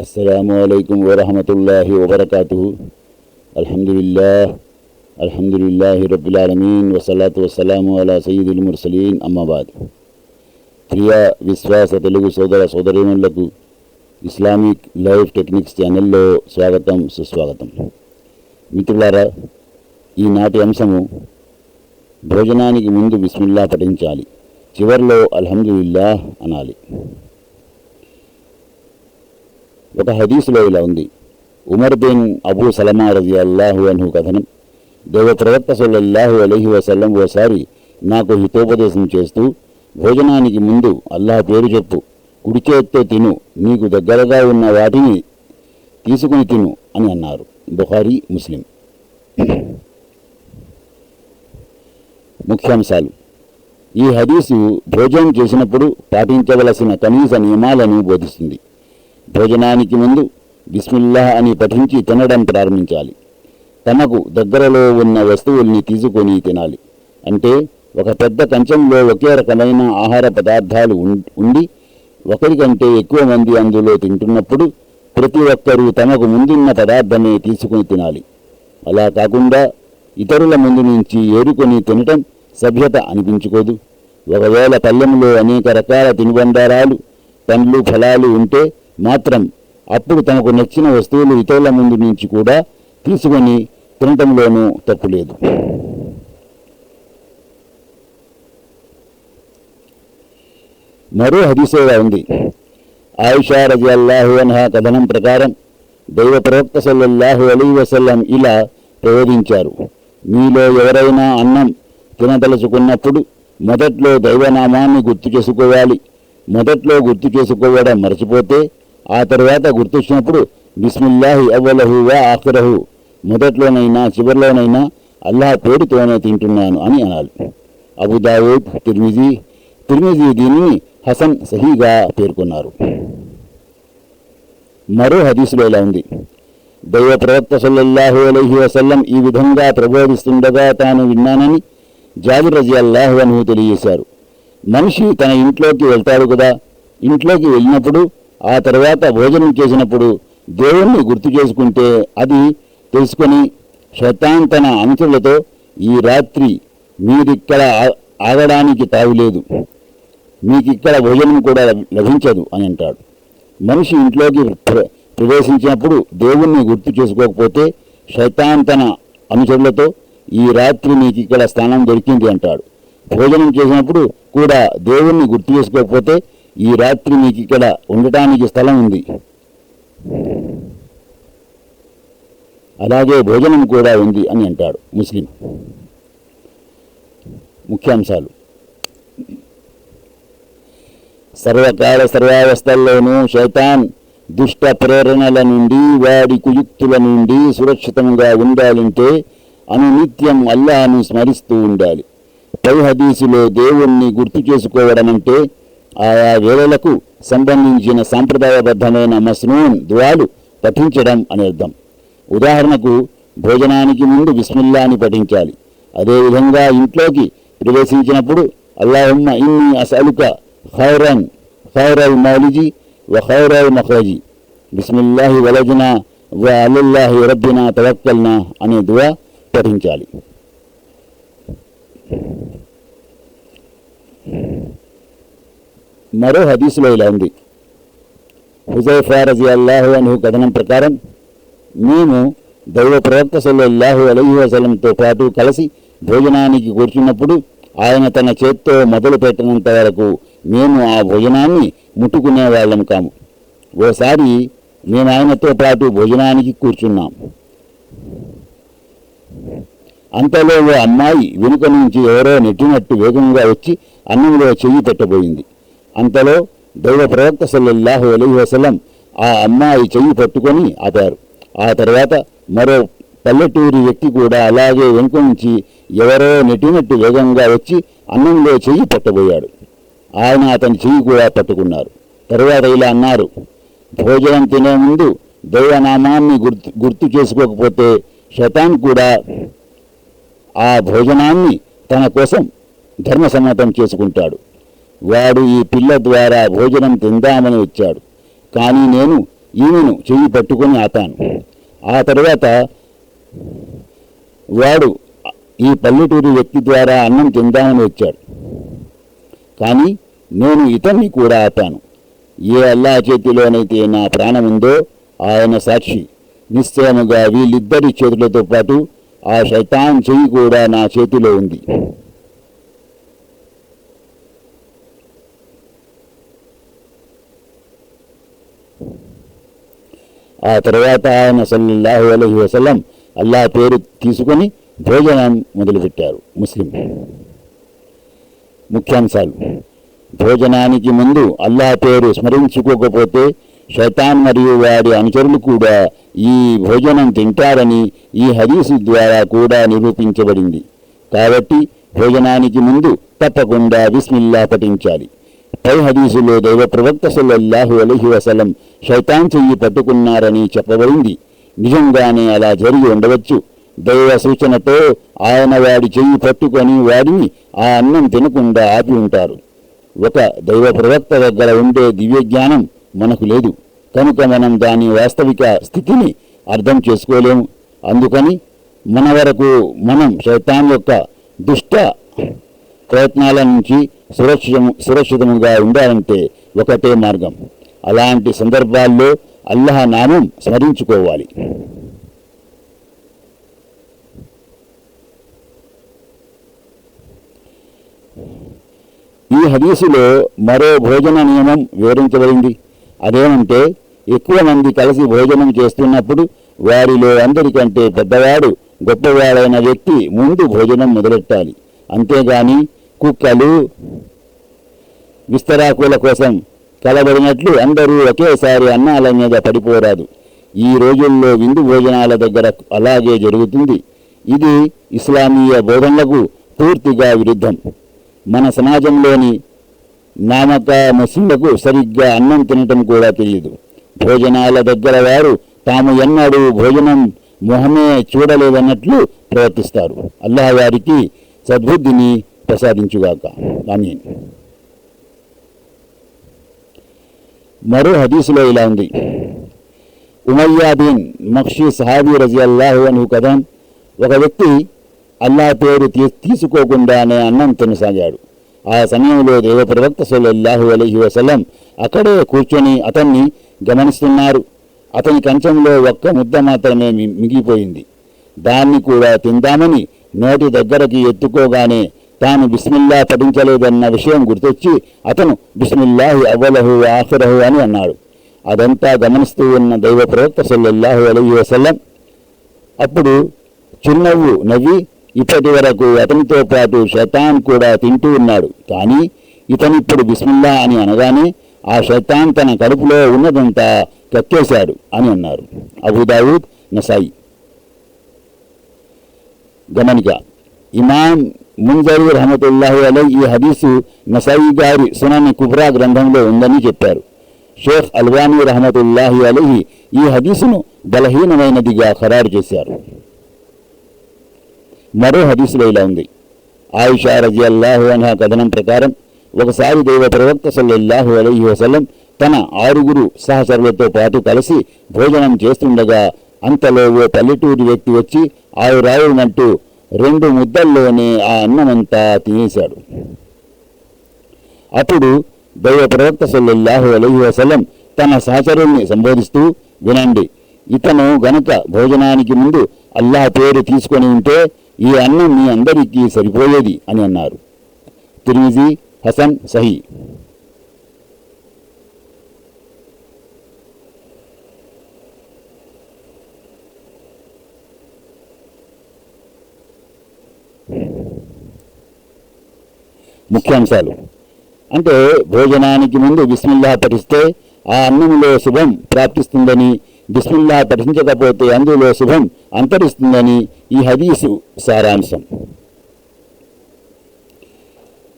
السلام عليكم ورحمة الله وبركاته الحمد لله الحمد لله رب العالمين والصلاة والسلام على سيد المرسلين أما بعد ప్రియ విశ్వాస తెలుగు సోదర సోదరీమణులకు Islamic life techniques ఛానల్లో స్వాగతం సుస్వాగతం మిత్రులారా ఈనాటి అంశము భోజనానికి ముందు బిస్మిల్లా పఠించాలి చివర్లో అల్హమ్దుల్లా అనాలి ఒక హదీసులో ఇలా ఉంది. ఉమర్ బిన్ అబూ సలమా రజి అల్లాహు అన్హు కథనం దేవ ప్రవక్త సల్లల్లాహు అలహి వసల్లం ఓసారి నాకు హితోపదేశం చేస్తూ భోజనానికి ముందు అల్లాహ్ పేరు చెప్పు కుడి చేత్తో తిను నీకు దగ్గరగా ఉన్న వాటిని తీసుకుని తిను అని అన్నారు. బుహారీ ముస్లిం. ముఖ్యాంశాలు. ఈ హదీసు భోజనం చేసినప్పుడు పాటించవలసిన కనీస నియమాలను బోధిస్తుంది. భోజనానికి ముందు బిస్మిల్లాహ్ అని పఠించి తినడం ప్రారంభించాలి. తమకు దగ్గరలో ఉన్న వస్తువుల్ని తీసుకొని తినాలి. అంటే ఒక పెద్ద కంచంలో ఒకే రకమైన ఆహార పదార్థాలు ఉం- ఉండి ఒకరికంటే ఎక్కువ మంది అందులో తింటున్నప్పుడు ప్రతి ఒక్కరూ తమకు ముందున్న పదార్థమే తీసుకుని తినాలి. అలా కాకుండా ఇతరుల ముందు నుంచి ఏరుకొని తినటం సభ్యత అనిపించుకోదు. ఒకవేళ పల్లెంలో అనేక రకాల తినుబండారాలు పండ్లు ఫలాలు ఉంటే మాత్రం అప్పుడు తమకు నచ్చిన వస్తువులు ఇతరుల ముందు నుంచి కూడా తీసుకొని తినటంలోనూ తప్పులేదు మరో హదీసేగా ఉంది. ఆయిషా రజి అల్లాహు అన్హా కథనం ప్రకారం దైవ ప్రవక్త సల్లల్లాహు అలీ వసల్లం ఇలా ప్రయోగించారు మీలో ఎవరైనా అన్నం తినదలుచుకున్నప్పుడు మొదట్లో దైవనామాన్ని గుర్తు చేసుకోవాలి. మొదట్లో గుర్తు చేసుకోవడం మర్చిపోతే ఆ తర్వాత గుర్తొచ్చినప్పుడు బిస్మిల్లాహి అవ్వలహు వా ఆఖరహు. మొదట్లోనైనా చివరిలోనైనా అల్లాహ్ పేరుతోనే తింటున్నాను అని అనాలి. అబుదావుద్ తిర్మిజీ తిర్మిజీ దీనిని హసన్ సహీగా పేర్కొన్నారు. మరో హదీసులో ఇలా ఉంది. దైవ ప్రవక్త సల్లల్లాహు అలహి వసల్లం ఈ విధంగా ప్రబోధిస్తుండగా తాను విన్నానని జాబిర్ రజి అల్లాహు అను తెలియజేశారు. మనిషి తన ఇంట్లోకి వెళ్తాడు కదా. ఇంట్లోకి వెళ్ళినప్పుడు ఆ తర్వాత భోజనం చేసినప్పుడు దేవుణ్ణి గుర్తు చేసుకుంటే అది తెలుసుకొని శ్వతాంతన అంశులతో ఈ రాత్రి మీరిక్కడ ఆగడానికి తావులేదు మీకు ఇక్కడ భోజనం కూడా లభించదు అని అంటాడు. మనిషి ఇంట్లోకి ప్ర- ప్రవేశించినప్పుడు దేవుణ్ణి గుర్తు చేసుకోకపోతే శైతాంతన అనుచరులతో ఈ రాత్రి మీకు ఇక్కడ స్థానం దొరికింది అంటాడు. భోజనం చేసినప్పుడు కూడా దేవుణ్ణి గుర్తు చేసుకోకపోతే ఈ రాత్రి మీకు ఇక్కడ ఉండటానికి స్థలం ఉంది. అలాగే భోజనం కూడా ఉంది అని అంటాడు ముస్లిం. ముఖ్యాంశాలు. సర్వకాల సర్వావస్థల్లోనూ శైతాన్ దుష్ట ప్రేరణల నుండి వాడి కుయుక్తుల నుండి సురక్షితంగా ఉండాలంటే అనునిత్యం అల్లాను స్మరిస్తూ ఉండాలి. పై హదీసులో దేవుణ్ణి గుర్తు చేసుకోవడం అంటే ఆయా వేళలకు సంబంధించిన సాంప్రదాయబద్ధమైన మస్నూన్ దువాలు పఠించడం అనర్థం. అర్థం ఉదాహరణకు భోజనానికి ముందు బిస్మిల్లాని పఠించాలి. అదేవిధంగా ఇంట్లోకి ప్రవేశించినప్పుడు అల్లాహుమ్మ ఇన్ని అసలుక ఖైరన్ ఖైరల్ మౌలిజి వ ఖైరల్ మఖరజి. బిస్మిల్లాహి వలజనా వ అలుల్లాహి రబ్బినా తవక్కల్నా అనే దువా పఠించాలి. మరో హదీసులో ఇలా ఉంది. హుజైఫారజీ అల్లాహు అనుహు కథనం ప్రకారం మేము దైవ ప్రవక్త సల్లల్లాహు అలహి వసలంతో పాటు కలిసి భోజనానికి కూర్చున్నప్పుడు ఆయన తన చేత్తో మొదలు పెట్టినంత వరకు మేము ఆ భోజనాన్ని ముట్టుకునే వాళ్ళం కాము. ఓసారి మేము ఆయనతో పాటు భోజనానికి కూర్చున్నాం. అంతలో ఓ అమ్మాయి వెనుక నుంచి ఎవరో నెట్టినట్టు వేగంగా వచ్చి అన్నంలో చెయ్యి పెట్టబోయింది. అంతలో దైవ ప్రవక్త సల్లల్లాహు అలీ వసలం ఆ అమ్మాయి చెయ్యి పట్టుకొని ఆపారు. ఆ తర్వాత మరో పల్లెటూరి వ్యక్తి కూడా అలాగే వెనుక నుంచి ఎవరో నెట్టినట్టు వేగంగా వచ్చి అన్నంలో చెయ్యి పట్టబోయాడు. ఆయన అతని చెయ్యి కూడా పట్టుకున్నారు. తర్వాత ఇలా అన్నారు భోజనం తినే ముందు దైవనామాన్ని గుర్తు గుర్తు చేసుకోకపోతే శతాన్ కూడా ఆ భోజనాన్ని తన కోసం ధర్మసమ్మతం చేసుకుంటాడు. వాడు ఈ పిల్ల ద్వారా భోజనం తిందామని వచ్చాడు. కానీ నేను ఈమెను చెయ్యి పట్టుకొని ఆపాను. ఆ తర్వాత వాడు ఈ పల్లెటూరి వ్యక్తి ద్వారా అన్నం తిందామని వచ్చాడు. కానీ నేను ఇతన్ని కూడా ఆపాను. ఏ అల్లా చేతిలోనైతే నా ప్రాణం ఉందో ఆయన సాక్షి. నిశ్చయముగా వీళ్ళిద్దరి చేతులతో పాటు ఆ శైతాన్ చెయ్యి కూడా నా చేతిలో ఉంది. ఆ తర్వాత ఆయన సల్లల్లాహు అలహి వసలం అల్లా పేరు తీసుకొని భోజనం మొదలుపెట్టారు ముస్లిం. ముఖ్యాంశాలు. భోజనానికి ముందు అల్లా పేరు స్మరించుకోకపోతే శైతాన్ మరియు వారి అనుచరులు కూడా ఈ భోజనం తింటారని ఈ హదీసు ద్వారా కూడా నిరూపించబడింది. కాబట్టి భోజనానికి ముందు తప్పకుండా బిస్మిల్లా పఠించాలి. పై హదీసులో దైవ ప్రవక్త సల్లల్లాహు అలహి వసలం శైతాన్ చెయ్యి పట్టుకున్నారని చెప్పబడింది. నిజంగానే అలా జరిగి ఉండవచ్చు. దైవ సూచనతో ఆయన వాడి చెయ్యి పట్టుకొని వాడిని ఆ అన్నం తినకుండా ఆపి ఉంటారు. ఒక దైవ ప్రవక్త దగ్గర ఉండే దివ్యజ్ఞానం మనకు లేదు. కనుక మనం దాని వాస్తవిక స్థితిని అర్థం చేసుకోలేము. అందుకని మన వరకు మనం శైతాన్ యొక్క దుష్ట ప్రయత్నాల నుంచి సురక్షితం సురక్షితముగా ఉండాలంటే ఒకటే మార్గం. అలాంటి సందర్భాల్లో అల్లహ నామం స్మరించుకోవాలి. ఈ హదీసులో మరో భోజన నియమం వివరించబడింది. అదేమంటే ఎక్కువ మంది కలిసి భోజనం చేస్తున్నప్పుడు వారిలో అందరికంటే పెద్దవాడు గొప్పవాడైన వ్యక్తి ముందు భోజనం మొదలెట్టాలి. అంతేగాని కుక్కలు విస్తరాకుల కోసం కలబడినట్లు అందరూ ఒకేసారి అన్నాల మీద పడిపోరాదు. ఈ రోజుల్లో విందు భోజనాల దగ్గర అలాగే జరుగుతుంది. ఇది ఇస్లామీయ బోధనలకు పూర్తిగా విరుద్ధం. మన సమాజంలోని నామక ముస్లింలకు సరిగ్గా అన్నం తినటం కూడా తెలియదు భోజనాల దగ్గర వారు తాము ఎన్నడూ భోజనం మొహమే చూడలేదన్నట్లు ప్రవర్తిస్తారు. అల్లాహ్ వారికి సద్బుద్ధిని ప్రసాదించుగాక. ఆమీన్. మరో హదీసులో ఇలా ఉంది. ఉమయ్యాదీన్ మక్షి సహాబీ రజి అల్లాహు అను కథం ఒక వ్యక్తి అల్లా పేరు తీ తీసుకోకుండానే అన్నం తినసాగాడు ఆ సమయంలో దేవ ప్రవక్త సల్లల్లాహు అలైహి వసలం అక్కడే కూర్చొని అతన్ని గమనిస్తున్నారు. అతని కంచంలో ఒక్క ముద్ద మాత్రమే మిగిలిపోయింది. దాన్ని కూడా తిందామని నోటి దగ్గరకి ఎత్తుకోగానే తాను బిస్మిల్లా పఠించలేదన్న విషయం గుర్తొచ్చి అతను బిస్మిల్లాహి అవ్వలహు ఆఖరహు అని అన్నాడు. అదంతా గమనిస్తూ ఉన్న దైవ ప్రవక్త సల్లల్లాహు అలహి వసల్లం అప్పుడు చిన్నవ్వు నవ్వి ఇప్పటి వరకు అతనితో పాటు శైతాన్ కూడా తింటూ ఉన్నాడు. కానీ ఇతనిప్పుడు బిస్మిల్లా అని అనగానే ఆ శైతాన్ తన కడుపులో ఉన్నదంతా కక్కేశాడు అని అన్నారు. అబుదావుద్ నసాయి. గమనిక ఇమాం ముంజరి రహమతుల్లాహి అలై ఈ హదీసు నసాయి గారి సునాని కుబ్రా గ్రంథంలో ఉందని చెప్పారు షేఖ్ అల్వానీ రహమతుల్లాహి అలహి ఈ హదీసును బలహీనమైనదిగా ఖరారు చేశారు మరో హదీసులో ఇలా ఉంది ఆయిషా రజి అల్లాహు అన్హా కథనం ప్రకారం ఒకసారి దైవ ప్రవక్త సల్లల్లాహు అలహి వసలం తన ఆరుగురు సహచరులతో పాటు కలిసి భోజనం చేస్తుండగా అంతలో ఓ పల్లెటూరి వ్యక్తి వచ్చి ఆయురాయునంటూ రెండు ముద్దల్లోనే ఆ అన్నమంతా తినేశాడు. అప్పుడు దైవ ప్రవక్త సల్లల్లాహు అలహి వసలం తన సహచరుల్ని సంబోధిస్తూ వినండి ఇతను గనక భోజనానికి ముందు అల్లాహ్ పేరు తీసుకొని ఉంటే ఈ అన్నం మీ అందరికీ సరిపోయేది అని అన్నారు. తిరిగి హసన్ సహీ. ముఖ్యాంశాలు. అంటే భోజనానికి ముందు బిస్మిల్లా పఠిస్తే ఆ అన్నంలో శుభం ప్రాప్తిస్తుందని బిస్మిల్లా పఠించకపోతే అందులో శుభం అంతరిస్తుందని ఈ హదీసు సారాంశం.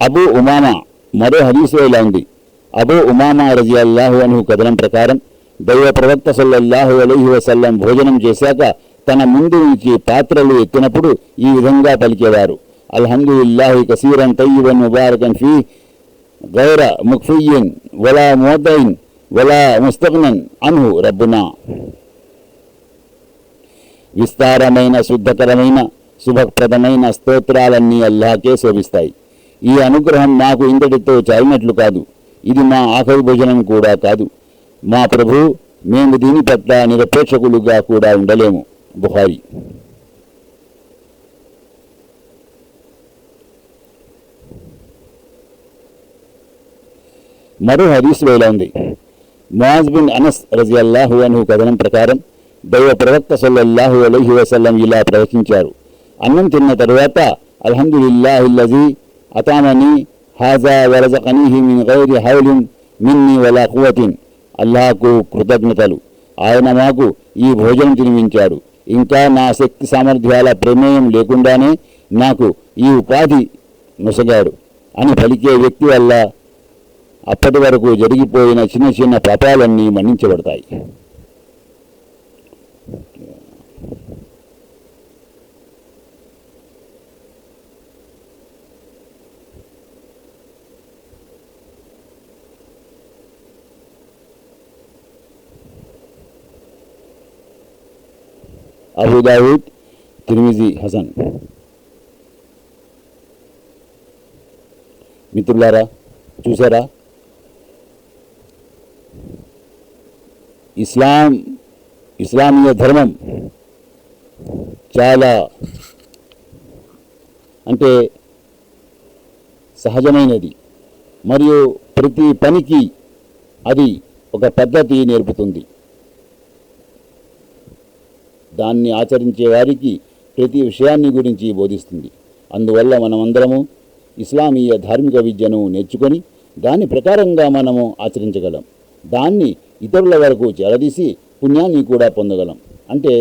అబూ ఉమామా మరో హదీసులో ఇలా ఉంది. అబూ ఉమామా రజి అల్లాహు అనుహు కథనం ప్రకారం దైవ ప్రవక్త సల్లల్లాహు అలహి వసల్లం భోజనం చేశాక తన ముందు నుంచి పాత్రలు ఎత్తినప్పుడు ఈ విధంగా పలికేవారు. الحمد لله كثيرا طيبا مباركا فيه غير مكفي వలా మోదయిన్ ولا مستغنى అన్హు ربنا విస్తారమైన శుద్ధకరమైన శుభప్రదమైన స్తోత్రాలన్నీ అల్లాకే శోభిస్తాయి ఈ అనుగ్రహం మాకు ఇంతటితో చాలినట్లు కాదు. ఇది మా ఆఖరి భోజనం కూడా కాదు. మా ప్రభు మేము దీని పట్ల నిరపేక్షకులుగా కూడా ఉండలేము. బుహారీ మరో హరీసులో ఇలా ఉంది ముఆజ్ బిన్ అనస్ రజియల్లాహు అన్హు కథనం ప్రకారం దైవ ప్రవక్త సల్లల్లాహు అలహి వసల్లం ఇలా ప్రవచించారు. అన్నం తిన్న తరువాత అల్హమ్దులిల్లాహిల్లజీ అతామని హాజా వరజకనీహి మిన్ గైరి హౌలిన్ మిన్ని వలా కువతిన్ అల్లాహకు కృతజ్ఞతలు. ఆయన మాకు ఈ భోజనం తినిపించాడు. ఇంకా నా శక్తి సామర్థ్యాల ప్రమేయం లేకుండానే నాకు ఈ ఉపాధి ముసగాడు. అని పలికే వ్యక్తి వల్ల అప్పటి వరకు జరిగిపోయిన చిన్న చిన్న పాపాలన్నీ మన్నించబడతాయి. అబుదావిద్ తిరిమిజి హసన్. మిత్రులారా చూసారా ఇస్లాం ఇస్లామీయ ధర్మం చాలా అంటే సహజమైనది. మరియు ప్రతి పనికి అది ఒక పద్ధతి నేర్పుతుంది. దాన్ని ఆచరించే వారికి ప్రతి విషయాన్ని గురించి బోధిస్తుంది. అందువల్ల మనమందరము ఇస్లామీయ ధార్మిక విద్యను నేర్చుకొని దాని ప్రకారంగా మనము ఆచరించగలం. దాన్ని ఇతరుల వరకు చేరదీసి పుణ్యాన్ని కూడా పొందగలం. అంటే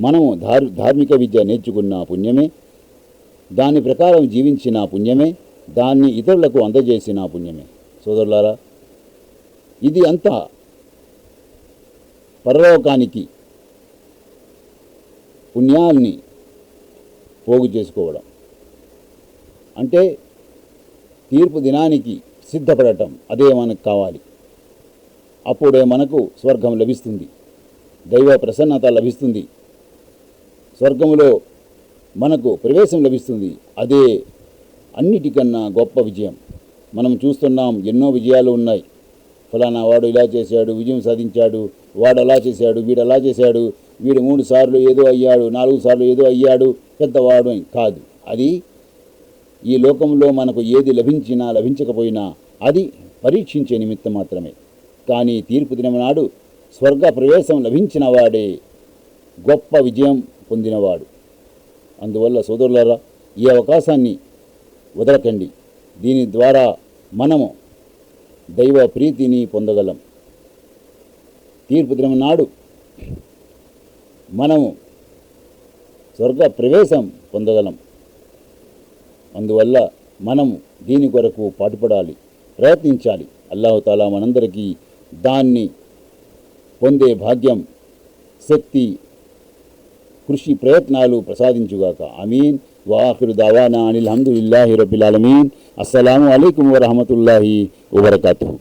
మనము ధార్ ధార్మిక విద్య నేర్చుకున్న పుణ్యమే దాని ప్రకారం జీవించిన పుణ్యమే దాన్ని ఇతరులకు అందజేసిన పుణ్యమే. సోదరులారా ఇది అంతా పరలోకానికి పుణ్యాన్ని పోగు చేసుకోవడం. అంటే తీర్పు దినానికి సిద్ధపడటం అదే మనకు కావాలి. అప్పుడే మనకు స్వర్గం లభిస్తుంది. దైవ ప్రసన్నత లభిస్తుంది. స్వర్గములో మనకు ప్రవేశం లభిస్తుంది. అదే అన్నిటికన్నా గొప్ప విజయం. మనం చూస్తున్నాం ఎన్నో విజయాలు ఉన్నాయి. ఫలానా వాడు ఇలా చేశాడు విజయం సాధించాడు వాడు అలా చేశాడు వీడు అలా చేశాడు వీడు మూడు సార్లు ఏదో అయ్యాడు నాలుగు సార్లు ఏదో అయ్యాడు పెద్దవాడు కాదు. అది ఈ లోకంలో మనకు ఏది లభించినా లభించకపోయినా అది పరీక్షించే నిమిత్తం మాత్రమే. కానీ తీర్పు దినమనాడు స్వర్గ ప్రవేశం లభించిన వాడే గొప్ప విజయం పొందినవాడు. అందువల్ల సోదరులారా ఈ అవకాశాన్ని వదలకండి. దీని ద్వారా మనము దైవ ప్రీతిని పొందగలం. తీర్పు దినం నాడు మనము స్వర్గ ప్రవేశం పొందగలం. అందువల్ల మనము దీని కొరకు పాటుపడాలి ప్రయత్నించాలి. అల్లాహతాలా మనందరికీ దాన్ని పొందే భాగ్యం శక్తి కృషి ప్రయత్నాలు ప్రసాదించుగాక. అమీన్ వాఖిరు దావానా అనిల్ హమ్దుల్లాహి రబ్బిల్ అలమీన్ అస్సలాము అయికం వరహమతుల్లాహి వబర్కాతుహు.